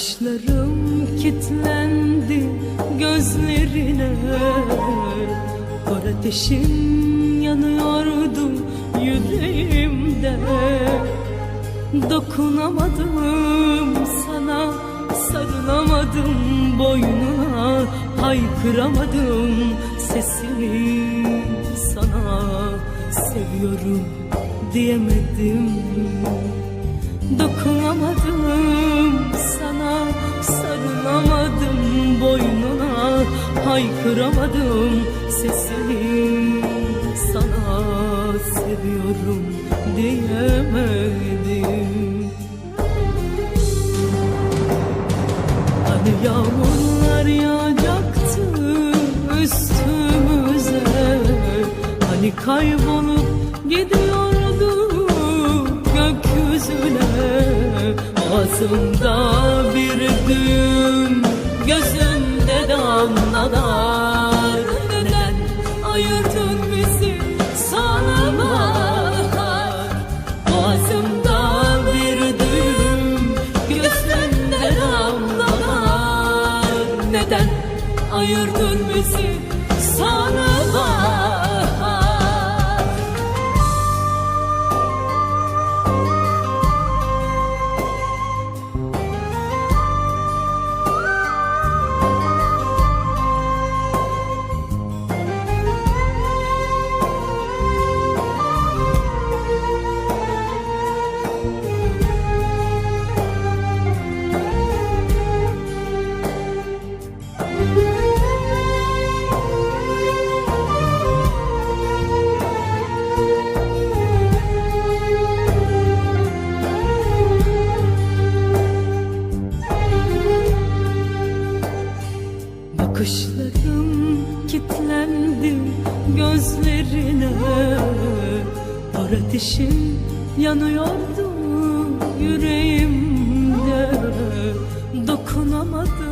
Bakışlarım kitlendi gözlerine. Ateşim yanıyordu yüreğimde. Dokunamadım sana sarılamadım boynuna. Haykıramadım sesimi sana. Seviyorum diyemedim. Dokunamadım Haykıramadım sesini sana seviyorum diyemedim. Hani yağmurlar yağacaktı üstümüze. Hani kaybolup gidiyordu gökyüzüne. Ağzımda bir düğüm Neden ayırdın bizi? Sana bak Boğazımda bir düğüm Gözümde damlalar Neden ayırdın bizi? Sana Bakışlarım kitlendi gözlerine. Ateşim yanıyordu yüreğimde. Dokunamadım